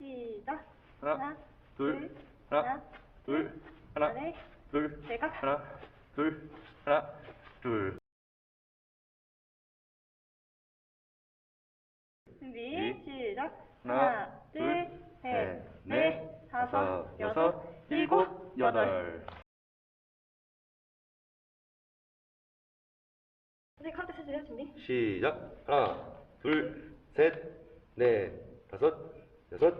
시작. 하나, 둘, 하나, 둘, 하나, 아래, 둘, 대각. 하나, 둘, 하나, 둘. 준비, 네. 시작. 하나, 하나, 둘, 둘, 셋, 넷, 넷, 다섯, 여섯, 일곱, 여덟. 선생님 카운트 세주세요, 준비. 시작. 하나, 둘, 셋, 넷, 다섯, 여섯,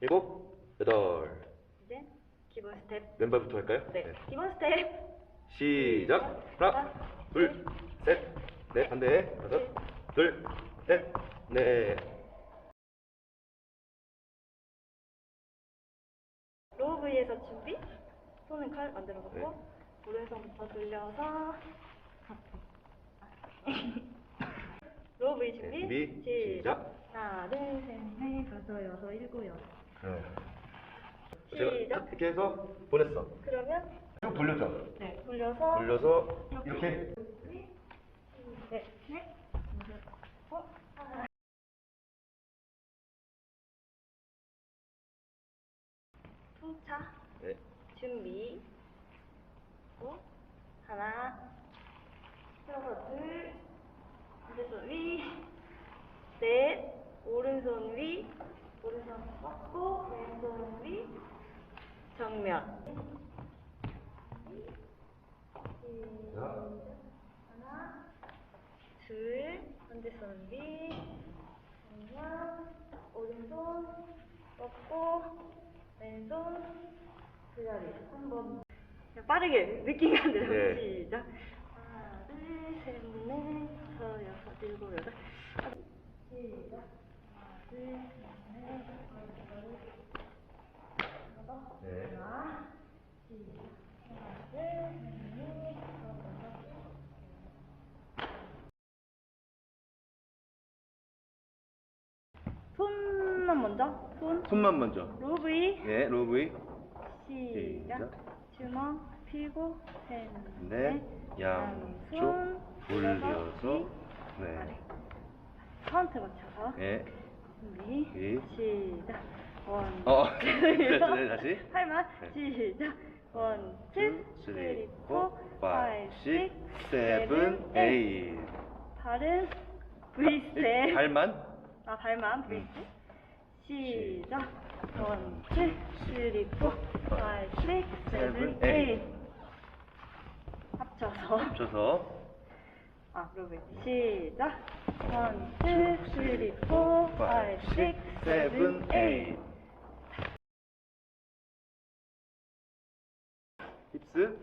일곱, 여덟. 이제 기본 스텝. 왼발부터 할까요? 네, 기본 스텝. 시작. 하나, 둘, 셋, 넷, 반대. 다섯, 둘, 셋, 넷. 로우 V에서 준비. 손은 칼 만들어 놓고 네. 오른손부터 돌려서 로우 V 준비. 네, 준비, 시작. 하나, 둘, 셋, 넷, 다섯, 여섯, 일곱, 여덟. 제가 시작. 이렇게 해서 보냈어. 그러면 쭉 돌려줘. 네, 돌려서 돌려서 이렇게. 네, 네. 어, 하나. 풍차 네. 준비. 고 하나. 그래서 둘. 반대손 위. 넷. 오른손 위. 오른손 뻗고 왼손 위. 정면. 자, 하나, 둘, 반대손 위, 정면, 오른손 뻗고, 왼손 제자리 한 번. 빠르게 느낌이 안 들어요. 네. 시작. 하나, 둘, 셋, 넷, 다섯, 여섯, 일곱, 여덟. 시작. 네. 손만 먼저. 손. 손만 먼저. 로브이. 네, 로브이. 시작. 주먹 셋, 넷, 넷, 양쪽 올려서. 네. 아래. 카운트 맞춰서 네. 준비 네. 시작. 원, 어, 투, 됐어, 네, 다시. 팔만 네. 시작. 원, 투, 쓰리, 포, 파이브, 식, seven, eight. 발은 V셋. 발만? 아, 발만 V. 시작. 원, 투, 쓰리, 포, 파이브, 식스, 세븐, 에잇. 합쳐서. 합쳐서. 아, 그러면 시작. 원, 투, 쓰리, 포, 파이브, 식스, 세븐, 에잇. 힙스.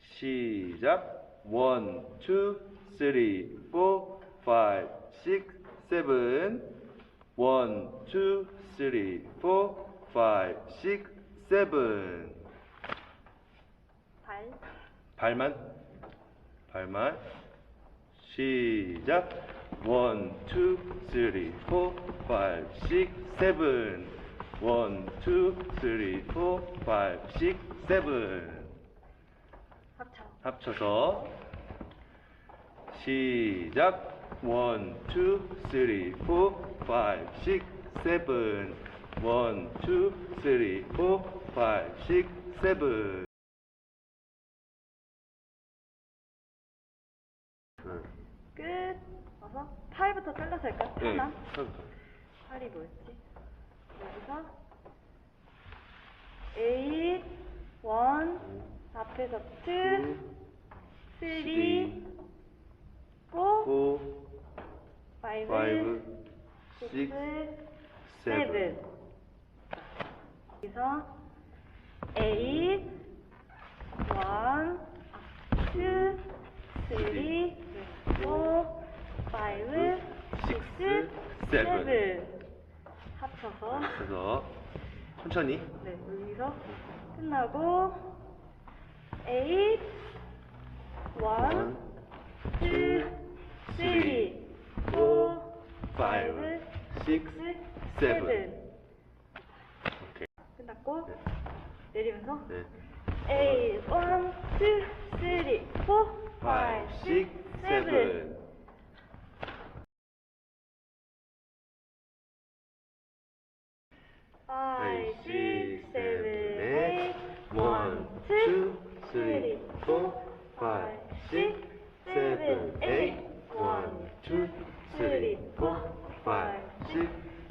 시작. 원, 투, 쓰리, 포, 파이브, 식스, 세븐. 원, 투, 쓰리, 포, 파이브, 식스, 세븐. 발, 발만. 발만. 시작. 원, 투, 쓰리, 포, 파이브, 식스, 세븐. 원, 투, 쓰리, 포, 파이브, 식스, 세븐. 합쳐. 합쳐서 시작. 원, 투, 쓰리, 포, 파이브, 식스, 세븐. 원, 투, 쓰리, 포, 파이브, 식스, 세븐. 끝. 와서. 팔부터 잘라서 할까? 네. 나. 팔부터. 팔이 뭐였지? 여기서. 8, 1, 앞에서 2, 3, 4, 4, 5, 6, 7. 여기서 8, 5, 6, 7 합쳐서 그래서 천천히 네, 여기서 끝나고 8, 1, 2, 3, 4, 5, 6, 7 오케이. 끝났고 네. 내리면서 네. 8, 1, 2, 3, 4, 5, 6, 7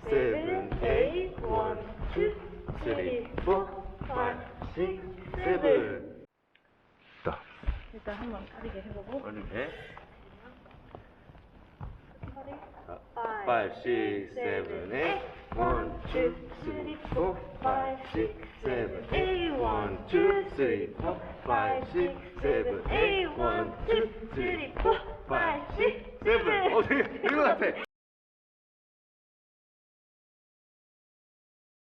seven, eight. One, two, three, four, five, six, seven. 자, 일단 한번 다리게 해보고. 얼른 해. Five, six, seven, eight. One, two, three, four, five, six, seven, eight. One, two, three, four, five, six, seven, eight. One, two, three, four, five, six, seven. 어, 되게 된것 같아.